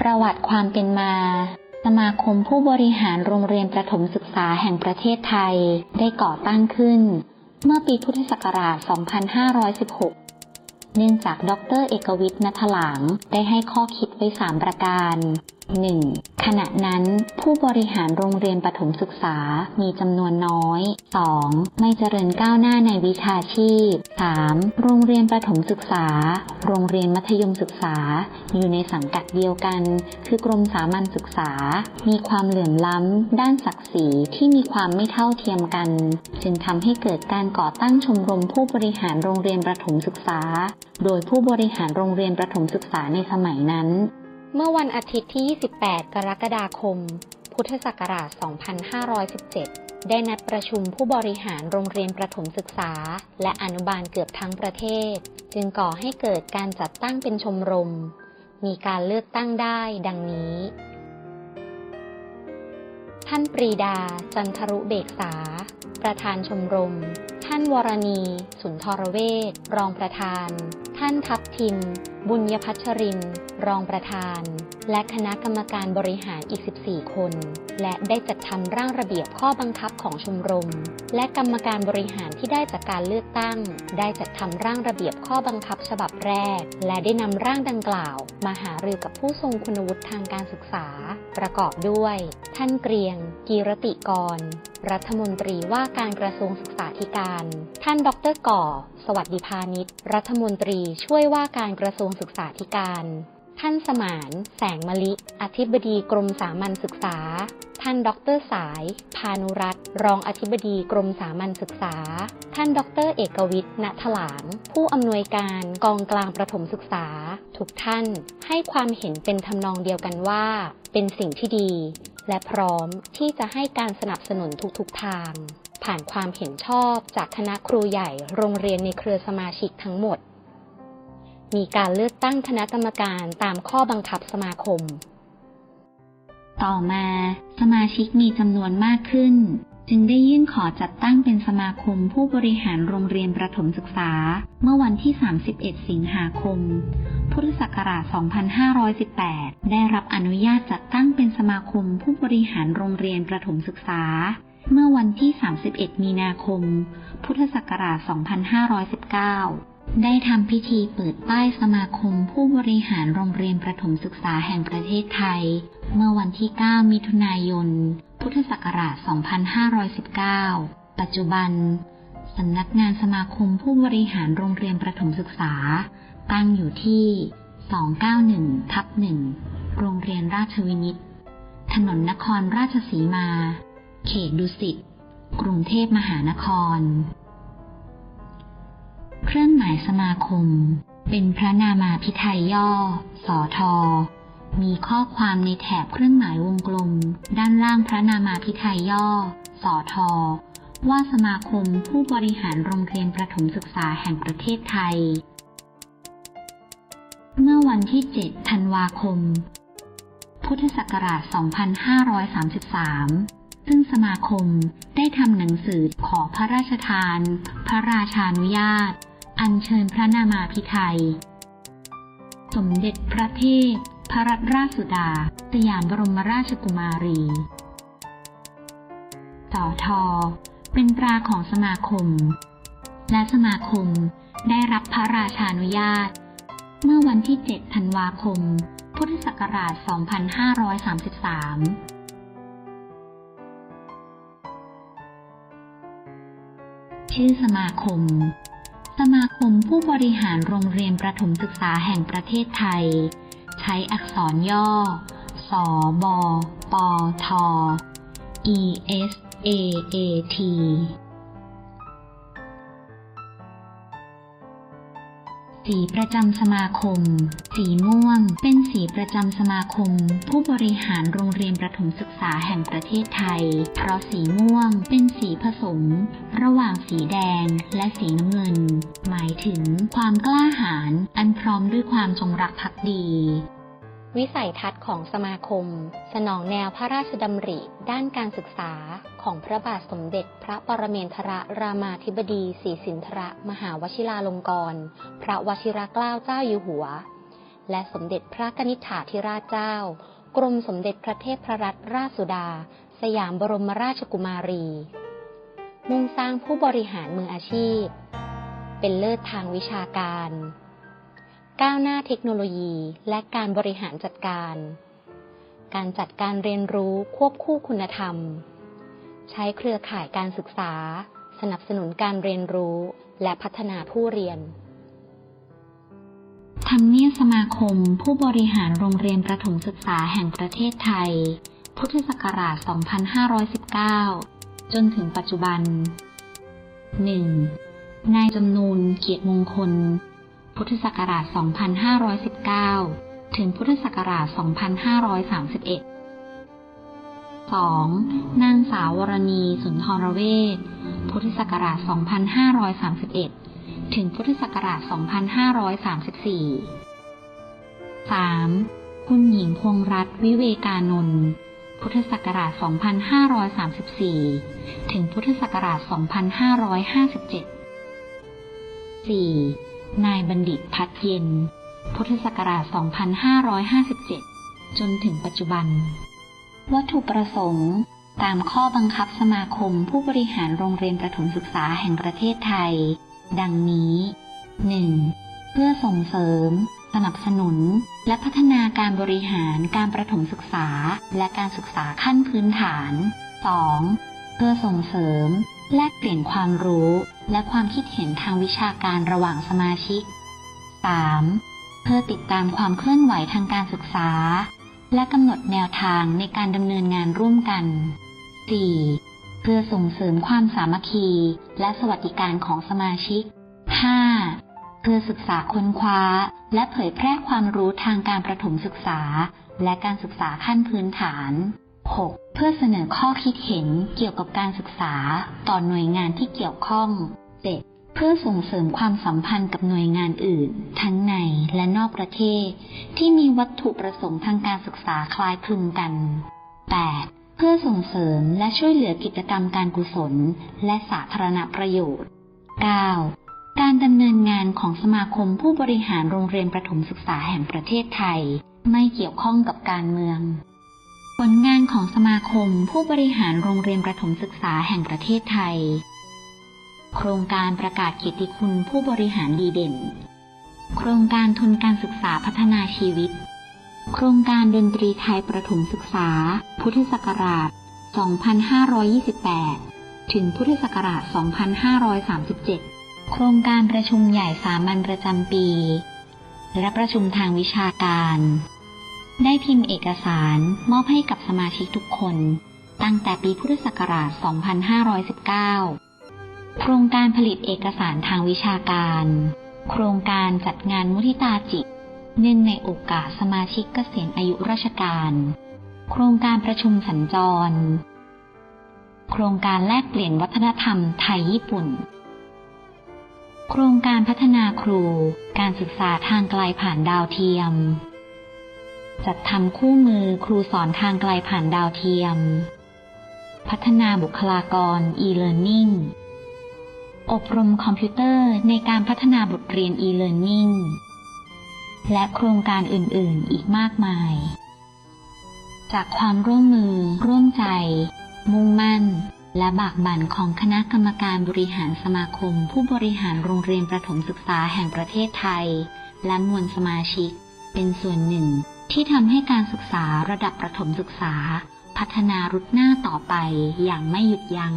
ประวัติความเป็นมา สมาคมผู้บริหารโรงเรียนประถมศึกษาแห่งประเทศไทยได้ก่อตั้งขึ้น เมื่อปีพุทธศักราช 2516 เนื่องจากดรเอกวิทย์นัทหลางได้ให้ข้อคิดไว้ 3 ประการ 1. ขณะนั้นผู้บริหารโรงเรียนประถมศึกษามีจำนวนน้อย 2. ไม่เจริญก้าวหน้าในวิชาชีพ 3. โรงเรียนประถมศึกษา โรงเรียนมัธยมศึกษา อยู่ในสังกัดเดียวกัน คือกรมสามัญศึกษา มีความเหลื่อมล้ำ ด้านศักดิ์ศรีที่มีความไม่เท่าเทียมกัน จึงทำให้เกิดการก่อตั้งชมรมผู้บริหารโรงเรียนประถมศึกษา โดยผู้บริหารโรงเรียนประถมศึกษาในสมัยนั้น เมื่อวันอาทิตย์ที่ 28 กรกฎาคม พุทธศักราช 2517 ได้นัดประชุมผู้บริหารโรงเรียนประถมศึกษา และอนุบาลเกือบทั้งประเทศ จึงก่อให้เกิดการจัดตั้งเป็นชมรม มีการเลือกตั้งได้ดังนี้ ท่านปรีดา จันทรุเบกษา ประธานชมรม ท่านวรณี สุนทรเวชรองประธาน ท่านทัพทิม บุญยพัชริน รองประธาน และคณะกรรมการบริหารอีก 14 คน และได้จัดทำร่างระเบียบข้อบังคับของชมรม และกรรมการบริหารที่ได้จากการเลือกตั้ง ได้จัดทำร่างระเบียบข้อบังคับฉบับแรก และได้นำร่างดังกล่าว มาหารือกับผู้ทรงคุณวุฒิทางการศึกษา ประกอบด้วย ท่านเกรียง กีรติกร รัฐมนตรีว่าการกระทรวงศึกษาธิการ ท่านดรก่อ สวัสดิพาณิชย์รัฐมนตรีช่วยว่าการกระทรวงศึกษาธิการ ท่านสมาน แสงมะลิ อธิบดีกรมสามัญศึกษา ท่านดรสาย พานุรัต์รองอธิบดีกรมสามัญศึกษา ท่านดรเอกวิทย์ณถลาง ผู้อำนวยการกองกลางประถมศึกษา ทุกท่านให้ความเห็นเป็นทำนองเดียวกันว่า เป็นสิ่งที่ดี และพร้อมที่จะให้การสนับสนุนทุกๆทาง ผ่านความเห็นชอบจากคณะครูใหญ่โรงเรียนในเครือสมาชิกทั้งหมด มีการเลือกตั้งคณะกรรมการตามข้อบังคับสมาคม ต่อมาสมาชิกมีจำนวนมากขึ้น จึงได้ยื่นขอจัดตั้งเป็นสมาคมผู้บริหารโรงเรียนประถมศึกษา เมื่อวันที่ 31 สิงหาคม พุทธศักราช 2518 ได้รับอนุญาตจัดตั้งเป็นสมาคมผู้บริหารโรงเรียนประถมศึกษา เมื่อวันที่ 31 มีนาคม พุทธศักราช 2519 ได้ทำพิธีเปิดป้ายสมาคมผู้บริหารโรงเรียนประถมศึกษาแห่งประเทศไทย เมื่อวันที่ 9 มิถุนายน พุทธศักราช 2519 ปัจจุบัน สำนักงานสมาคมผู้บริหารโรงเรียนประถมศึกษา ตั้งอยู่ที่ 291 ทับ 1 โรงเรียนราชวินิต ถนนนครราชสีมา เขตดุสิต กรุงเทพมหานคร รื่องหมายสมาคม เป็นพระนามาพิไทยย่อ สอทอ มีข้อความในแถบเครื่องหมายวงกลม ด้านล่างพระนามาพิไทยย่อ สอทอ ว่าสมาคมผู้บริหารโรงเรียนประถมศึกษาแห่งประเทศไทย เมื่อวันที่ 7 ธันวาคม พุทธศักราช 2533ซึ่งสมาคมได้ทำหนังสือขอพระราชทาน พระราชานุญาต อัญเชิญพระนามาพิไทย สมเด็จพระเทพพระรัตนราชสุดา สยามบรมราชกุมารีสอทอ เป็นตราของสมาคม และสมาคมได้รับพระราชานุญาต เมื่อวันที่ 7 ธันวาคม พุทธศักราช 2533ชื่อสมาคม สมาคมผู้บริหารโรงเรียนประถมศึกษาแห่งประเทศไทย ใช้อักษรย่อ สบปท e s a a t สีประจำสมาคม สีม่วง เป็นสีประจำสมาคม ผู้บริหารโรงเรียนประถมศึกษาแห่งประเทศไทย เพราะสีม่วงเป็นสีผสม ระหว่างสีแดงและสีน้ำเงิน หมายถึงความกล้าหาญอันพร้อมด้วยความจงรักภักดี วิสัยทัศน์ของสมาคม สนองแนวพระราชดำริ ด้านการศึกษาของพระบาทสมเด็จพระปรเมนทรรามาธิบดีศรีสินทรมหาวชิราลงกรณพระวชิรเกล้าเจ้าอยู่หัว และสมเด็จพระกนิษฐาธิราชเจ้า กรมสมเด็จพระเทพพรัตนราชสุดา สยามบรมราชกุมารี มุ่งสร้างผู้บริหารมืออาชีพ เป็นเลิศทางวิชาการ ก้าวหน้าเทคโนโลยี และการบริหารจัดการ การจัดการเรียนรู้ควบคู่คุณธรรม ใช้เครือข่ายการศึกษา สนับสนุนการเรียนรู้และพัฒนาผู้เรียนทำเนียบสมาคมผู้บริหารโรงเรียนประถมศึกษาแห่งประเทศไทย พุทธศักราช 2519 จนถึงปัจจุบัน 1. นายจำนูนเกียรติมงคล พุทธศักราช 2519 ถึงพุทธศักราช 2531 2. นางสาววรณีสุนทรเวชพุทธศักราช 2531 ถึงพุทธศักราช 2534 3. คุณหญิงพวงรัตน์วิเวกานนท์พุทธศักราช 2534 ถึงพุทธศักราช 2557 4. นายบัณฑิตพัดเย็น พุทธศักราช 2557 จนถึงปัจจุบัน วัตถุประสงค์ตามข้อบังคับสมาคมผู้บริหารโรงเรียนประถมศึกษาแห่งประเทศไทย ดังนี้ 1. เพื่อส่งเสริม สนับสนุน และพัฒนาการบริหารการประถมศึกษา และการศึกษาขั้นพื้นฐาน 2. เพื่อส่งเสริม แลกเปลี่ยนความรู้ และความคิดเห็นทางวิชาการระหว่างสมาชิก 3. เพื่อติดตามความเคลื่อนไหวทางการศึกษา และกำหนดแนวทางในการดำเนินงานร่วมกัน 4. เพื่อส่งเสริมความสามัคคีและสวัสดิการของสมาชิก 5. เพื่อศึกษาค้นคว้า และเผยแพร่ความรู้ทางการประถมศึกษา และการศึกษาขั้นพื้นฐาน 6. เพื่อเสนอข้อคิดเห็นเกี่ยวกับการศึกษาต่อหน่วยงานที่เกี่ยวข้อง 7. เพื่อส่งเสริมความสัมพันธ์กับหน่วยงานอื่น ทั้งในและนอกประเทศ ที่มีวัตถุประสงค์ทางการศึกษาคล้ายคลึงกัน 8. เพื่อส่งเสริมและช่วยเหลือกิจกรรมการกุศล และสาธารณประโยชน์ 9. การดำเนินงานของสมาคมผู้บริหารโรงเรียนประถมศึกษาแห่งประเทศไทย ไม่เกี่ยวข้องกับการเมือง ผลงานของสมาคมผู้บริหารโรงเรียนประถมศึกษาแห่งประเทศไทย โครงการประกาศเกียรติคุณผู้บริหารดีเด่น โครงการทุนการศึกษาพัฒนาชีวิต โครงการดนตรีไทยประถมศึกษา พุทธศักราช 2528 ถึงพุทธศักราช 2537 โครงการประชุมใหญ่สามัญประจำปี และประชุมทางวิชาการ ได้พิมพ์เอกสารมอบให้กับสมาชิกทุกคน ตั้งแต่ปีพุทธศักราช 2519 โครงการผลิตเอกสารทางวิชาการ โครงการจัดงานมุทิตาจิตเนื่องในโอกาสสมาชิกเกษียณอายุราชการ โครงการประชุมสัญจร โครงการแลกเปลี่ยนวัฒนธรรมไทยญี่ปุ่น โครงการพัฒนาครู การศึกษาทางไกลผ่านดาวเทียม จัดทำคู่มือครูสอนทางไกลผ่านดาวเทียม พัฒนาบุคลากร e-learning อบรมคอมพิวเตอร์ในการพัฒนาบทเรียน e-learning และโครงการอื่น ๆ อีกมากมาย จากความร่วมมือ ร่วมใจ มุ่งมั่น และบากบั่นของคณะกรรมการบริหารสมาคม ผู้บริหารโรงเรียนประถมศึกษาแห่งประเทศไทย และมวลสมาชิก เป็นส่วนหนึ่ง ที่ทำให้การศึกษาระดับประถมศึกษา พัฒนารุดหน้าต่อไปอย่างไม่หยุดยัง้ง